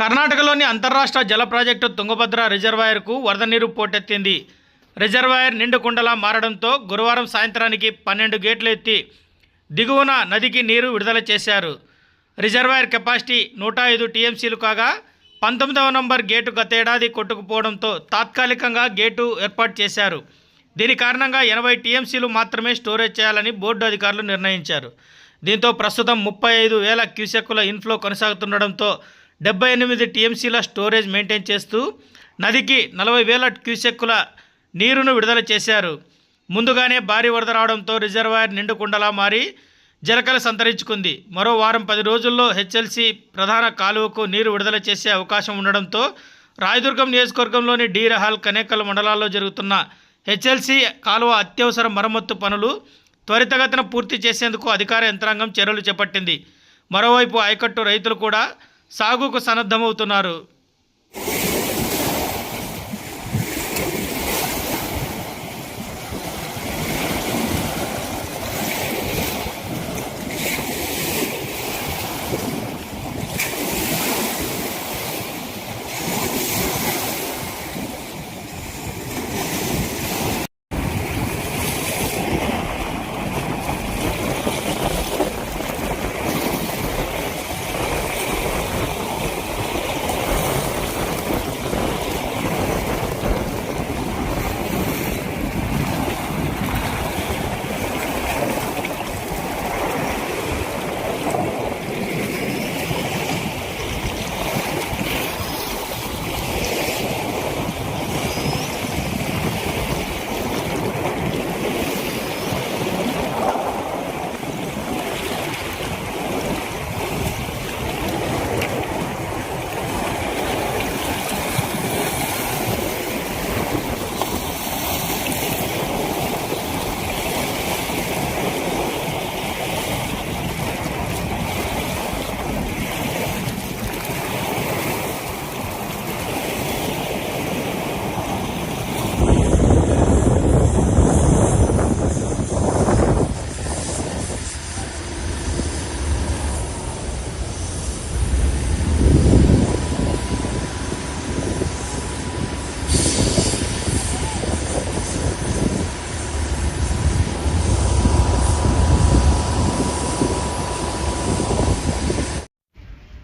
కర్ణాటకలోని అంతర్రాష్ట్ర జల ప్రాజెక్టు తుంగభద్ర రిజర్వాయర్కు వరద నీరు పోటెత్తింది. రిజర్వాయర్ నిండుకుండలా మారడంతో గురువారం సాయంత్రానికి పన్నెండు గేట్లు ఎత్తి దిగువన నదికి నీరు విడుదల చేశారు. రిజర్వాయర్ కెపాసిటీ నూట ఐదు టీఎంసీలు కాగా పంతొమ్మిదవ నంబర్ గేటు గతేడాది కొట్టుకుపోవడంతో తాత్కాలికంగా గేటు ఏర్పాటు చేశారు. దీని కారణంగా ఎనభై టీఎంసీలు మాత్రమే స్టోరేజ్ చేయాలని బోర్డు అధికారులు నిర్ణయించారు. దీంతో ప్రస్తుతం ముప్పై ఐదు వేల క్యూసెక్కుల ఇన్ఫ్లో కొనసాగుతుండడంతో డెబ్బై ఎనిమిది టీఎంసీల స్టోరేజ్ మెయింటైన్ చేస్తూ నదికి నలభై వేల క్యూసెక్కుల నీరును విడుదల చేశారు. ముందుగానే భారీ వరద రావడంతో రిజర్వాయర్ నిండుకుండలా మారి జలకల సంతరించుకుంది. మరో వారం పది రోజుల్లో హెచ్ఎల్సి ప్రధాన కాలువకు నీరు విడుదల చేసే అవకాశం ఉండడంతో రాయదుర్గం నియోజకవర్గంలోని డీరహాల్ కనేకల్ మండలాల్లో జరుగుతున్న హెచ్ఎల్సి కాలువ అత్యవసర మరమ్మత్తు పనులు త్వరితగతిన పూర్తి చేసేందుకు అధికార యంత్రాంగం చర్యలు చేపట్టింది. మరోవైపు ఆయకట్టు రైతులు కూడా సాగుకు సన్నద్ధమవుతున్నారు.